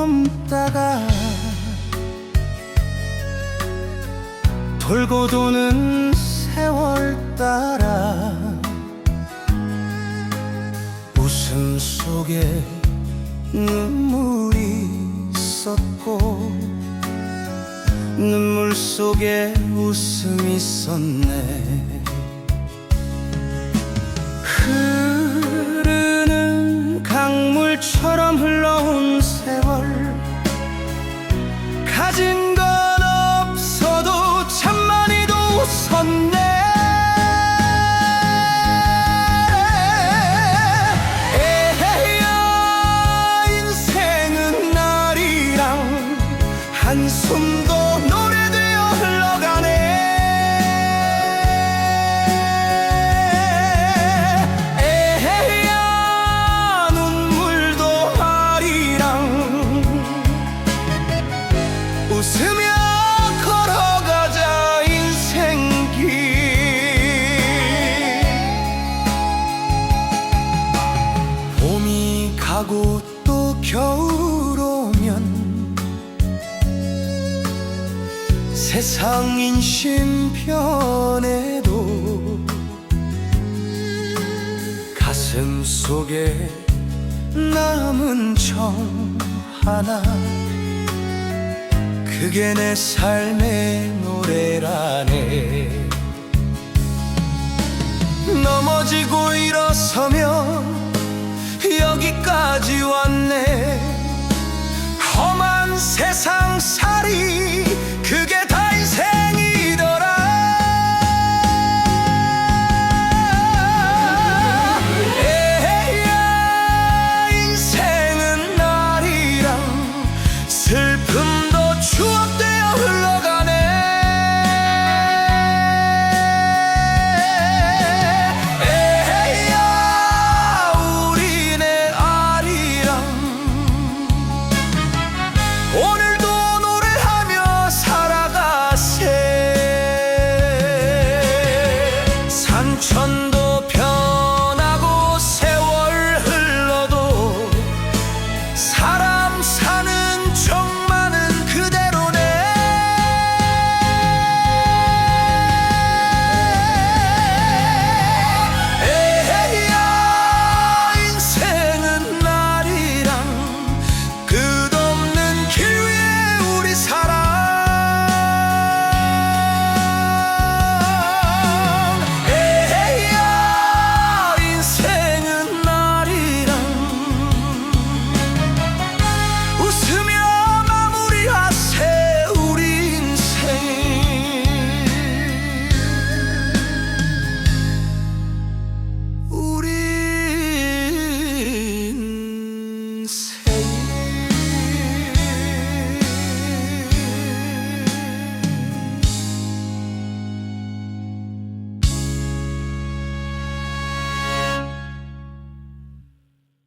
걷다가 돌고 도는 세월 따라 웃음 속에 눈물이 있었고 눈물 속에 웃음이 있었네 세상 인심 변해도 가슴 속에 남은 정 하나. 그게 내 삶의 노래라네. 넘어지고 일어서며 여기까지 왔네 천도 변하고 세월 흘러도 사